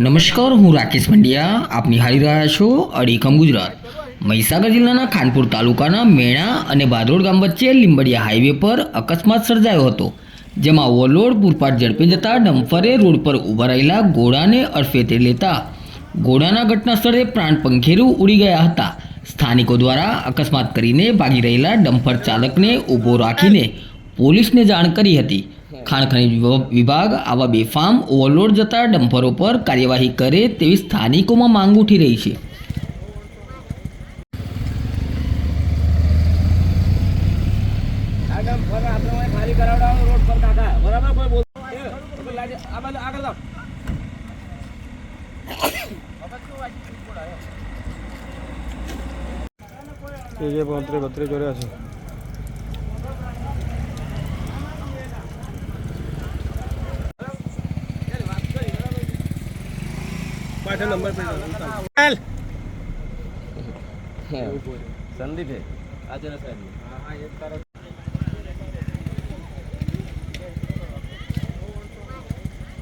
નમસ્કાર, હું રાકેશ પંડ્યા. આપ નિહાળી રહ્યા છો અડીખમ ગુજરાત. મહીસાગર જિલ્લાના ખાનપુર તાલુકાના મેણા અને બાદરોડ ગામ વચ્ચે લીંબડિયા હાઈવે પર અકસ્માત સર્જાયો હતો, જેમાં ઓવરલોડ પૂરપાટ ઝડપે જતા ડમ્ફરે રોડ પર ઊભા રહેલા ઘોડાને અડફેટે લેતા ઘોડાના ઘટના સ્થળે પ્રાણ પંખેરું ઉડી ગયા હતા. સ્થાનિકો દ્વારા અકસ્માત કરીને ભાગી રહેલા ડમ્ફર ચાલકને ઊભો રાખીને પોલીસને જાણ કરી હતી. ખાણ ખનિજ વિભાગ આવા બેફામ ઓવરલોડ જતા ડમ્પરો પર કાર્યવાહી કરે તેવી સ્થાનિકોમાં માંગ ઉઠી રહી છે. જે ફર આપણે કર્યા ખાલી પાછળ નંબર પ્લેટ સંદીપ. હે આજે સાહેબ